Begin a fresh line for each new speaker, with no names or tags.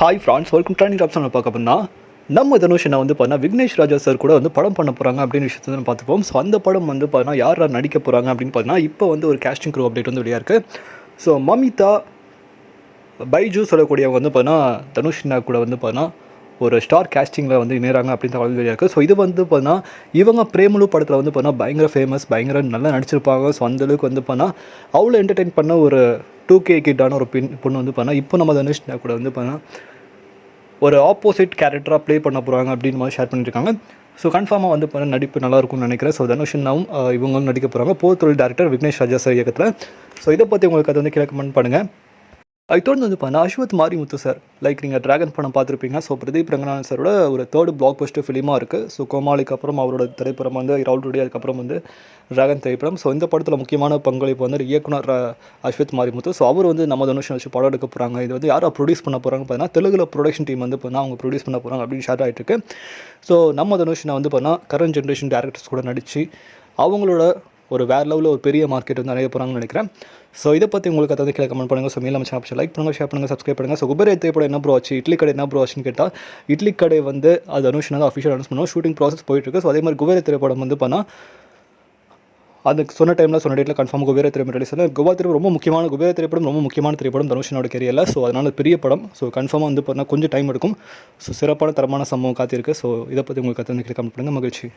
Hi friends welcome training option பார்க்க அப்படின்னா நம்ம தனுஷ் என்ன வந்து பார்த்தா விக்னேஷ் ராஜா சார் கூட வந்து படம் பண்ண போகிறாங்க அப்படின்னு விஷயத்தை வந்து பார்த்துப்போம். ஸோ அந்த படம் வந்து பார்த்தீங்கன்னா யார் யார் நடிக்க போகிறாங்க அப்படின்னு பார்த்தீங்கன்னா இப்போ வந்து ஒரு கேஸ்டிங் க்ரூ அப்டேட் வந்து வெளியாக இருக்குது ஸோ மமிதா பைஜூ சொல்லக்கூடியவங்க வந்து பார்த்தீங்கன்னா தனுஷ் என்ன கூட வந்து பார்த்தீங்கன்னா ஒரு ஸ்டார் கேஸ்டிங்கில் வந்து இணைகிறாங்க அப்படின்னு தகவல் வெளியாக இருக்குது ஸோ இது வந்து பார்த்தீங்கன்னா இவங்க பிரேமலு படத்தில் வந்து பார்த்தீங்கன்னா பயங்கர ஃபேமஸ் பயங்கர நல்லா நடிச்சிருப்பாங்க. ஸோ அந்தளவுக்கு வந்து பார்த்தீங்கன்னா அவ்வளோ என்டர்டெயின் பண்ண ஒரு டூ கே கிட்டான ஒரு பெண் பொண்ணு வந்து பண்ணால் இப்போ நம்ம தனுஷ் கூட வந்து பார்த்தீங்கன்னா ஒரு ஆப்போசிட் கேரக்டராக ப்ளே பண்ண போகிறாங்க அப்படின்னு மாதிரி ஷேர் பண்ணியிருக்காங்க ஸோ கன்ஃபார்மாக வந்து பண்ண நடிப்பு நல்லாயிருக்கும்னு நினைக்கிறேன். ஸோ தனுஷன்னாவும் இவங்களும் நடிக்க போகிறாங்க போத்தொழில் டேரக்டர் விக்னேஷ் ராஜா சார் இயக்கத்தில். ஸோ இதை பற்றி உங்களுக்கு அது வந்து கீழே கமெண்ட் பண்ணுங்கள் ஐ தொடர்ந்து வந்து பார்த்தா அஸ்வத் மாரிமுத்து சார். லைக் நீங்கள் ட்ராகன் படம் பார்த்துருப்பீங்க. ஸோ பிரதீப் ரங்கநாதன் சாரோட ஒரு தேர்ட் பிளாக் பஸ்டர் ஃபிலிமாக இருக்குது ஸோ கோமாளிக்கு அப்புறம் அவரோட திரைப்படம் வந்து ரவுல் ராவுல் அதுக்கப்புறம் வந்து டிராகன் திரைப்படம். ஸோ இந்த படத்தில் முக்கியமான பங்களிப்பு வந்து இயக்குனர் அஹ், அஸ்வத் மாரிமுத்து. ஸோ அவர் வந்து நம்ம தனுஷன் வச்சு படம் எடுக்க போகிறாங்க இது வந்து யாராக ப்ரொடியூஸ் பண்ண போகிறாங்க பார்த்தீங்கன்னா தெலுங்கில் ப்ரொடக்ஷன் டீம் வந்து பார்த்தீங்கன்னா அவங்க ப்ரொடியூஸ் பண்ண போகிறாங்க அப்படின்னு ஷேர் ஆகிட்டு இருக்கு. ஸோ நம்ம தனுஷனை வந்து பார்த்தீங்கன்னா கரண்ட் ஜென்ரேஷன் டேரக்டர்ஸ் கூட நடித்து அவங்களோட ஒரு வேறு லெவலில் ஒரு பெரிய மார்க்கெட் வந்து அடைய போகிறாங்கன்னு நினைக்கிறேன். ஸோ இதை பற்றி உங்களுக்கு அதை கீழே கமெண்ட் பண்ணுங்கள் ஸோ மேலே நம்ம சேனல் லைக் பண்ணுங்கள் ஷேர் பண்ணுங்கள் சப்ஸ்கிரைப் பண்ணுங்கள் ஸோ குபேர் திரைப்படம் என்ன ப்ரோ ஆச்சு இட்லி கடை என்ன ப்ரோ ஆச்சுன்னு கேட்டால் இட்லி கடை வந்து அது அனுஷன் தான் அஃபிஷியல் அனௌன்ஸ் பண்ணுவோம் ஷூட்டிங் ப்ராசஸ் போயிட்டுருக்கு ஸோ அதே மாதிரி குபேர திரைப்படம் வந்து பண்ணால் அது சொன்ன டைமில் சொன்ன டேட்டில் கன்ஃபார்ம் குபேர திரைப்படம் ரிலீஸ் ஆகும் குபா திரைப்படம் ரொம்ப முக்கியமான குபேர திரைப்படம் ரொம்ப முக்கியமான திரைப்படம் தனுஷனோட கெரியரில் ஸோ அதனால் பெரிய படம். ஸோ கன்ஃபார்மாக வந்து பார்த்தீங்கன்னா கொஞ்சம் டைம் எடுக்கும். ஸோ சிறப்பான தரமான சம்பவம் காத்திருக்கு. ஸோ இதை பற்றி உங்களுக்கு கற்று கமெண்ட் பண்ணுங்கள் மகிழ்ச்சி.